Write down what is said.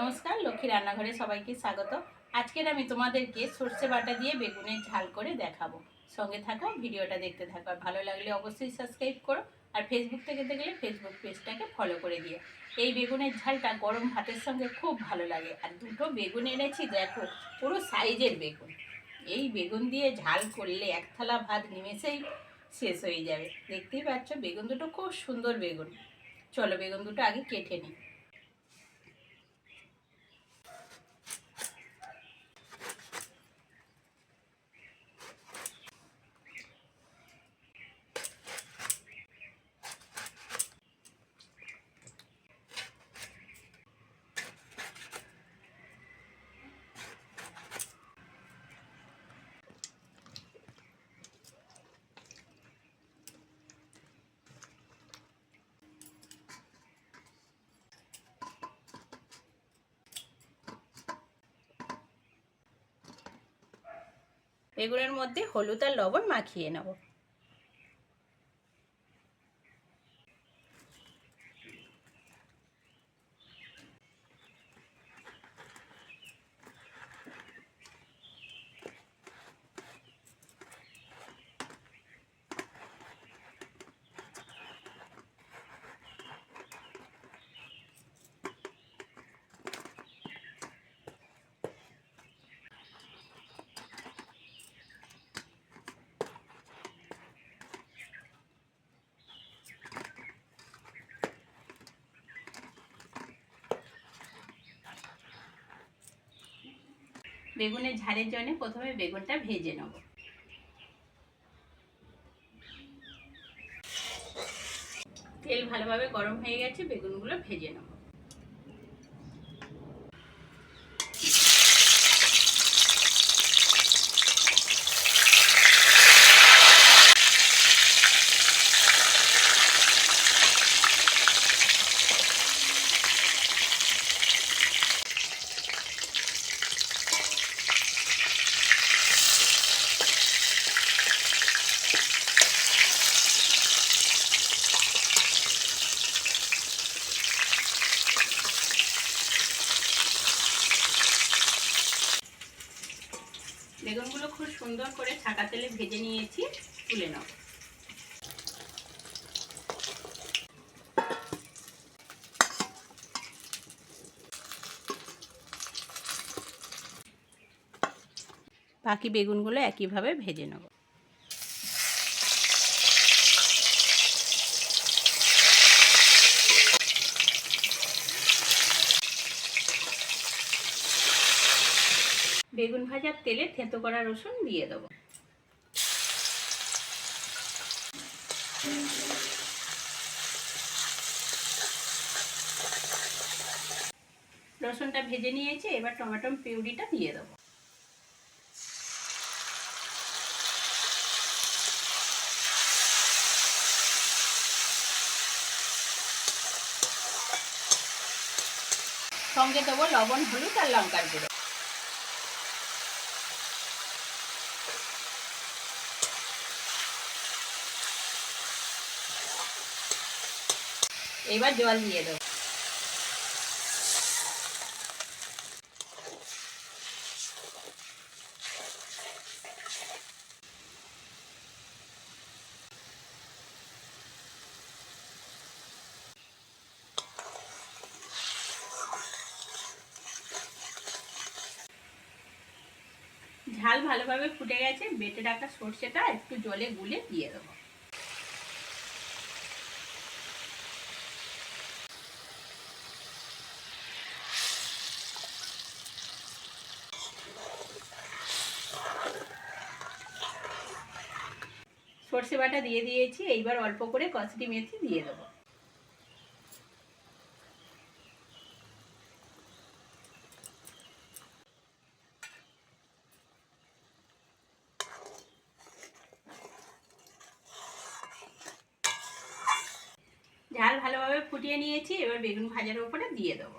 নমস্কার, লক্ষ্মী রান্নাঘরে সবাইকে স্বাগত। আজকের আমি তোমাদেরকে সর্ষে বাটা দিয়ে বেগুনের ঝাল করে দেখাবো। সঙ্গে থাকো, ভিডিওটা দেখতে থাকো। আর ভালো লাগলে অবশ্যই সাবস্ক্রাইব করো আর ফেসবুক থেকে দেখলে ফেসবুক পেজটাকে ফলো করে দিও। এই বেগুনের ঝালটা গরম ভাতের সঙ্গে খুব ভালো লাগে। আর দুটো বেগুন এনেছি, দেখো, পুরো সাইজের বেগুন। এই বেগুন দিয়ে ঝাল করলে এক থালা ভাত নিমেষেই শেষ হয়ে যাবে। দেখতেই পাচ্ছ, বেগুন দুটো খুব সুন্দর বেগুন। চলো, বেগুন দুটো আগে কেটে নিই। বেগুনের মধ্যে হলুদ আর লবণ মাখিয়ে নেব। বেগুনের ঝাড়ের জন্য প্রথমে বেগুনটা ভেজে নেব। তেল ভালোভাবে গরম হয়ে গেছে, বেগুনগুলো ভেজে নেব। বেগুনগুলো খুব সুন্দর করে ছাকা তেলে ভেজে নিয়েছি, তুলে নেব বাকি বেগুনগুলো একইভাবে ভেজে নেব। বেগুন ভাজার তেলে থেঁতো করা রসুন দিয়ে দেবো। রসুনটা ভেজে নিয়েছি, এবার টমেটো পিউরিটা দিয়ে দেবো। সঙ্গে দেবো লবণ, হলুদ আর লঙ্কার গুঁড়ো। এবার জল দিয়ে দেবো। ঝাল ভালোভাবে ফুটে গেছে, বেটে রাখা সর্ষেটা একটু জলে গুলে দিয়ে দেবো। সর্ষে বাটা দিয়ে দিয়েছি, এইবার অল্প করে কচুরি মেথি দিয়ে দেবো। ঝাল ভালোভাবে ফুটিয়ে নিয়েছি, এবার বেগুন ভাজার উপরে দিয়ে দেবো।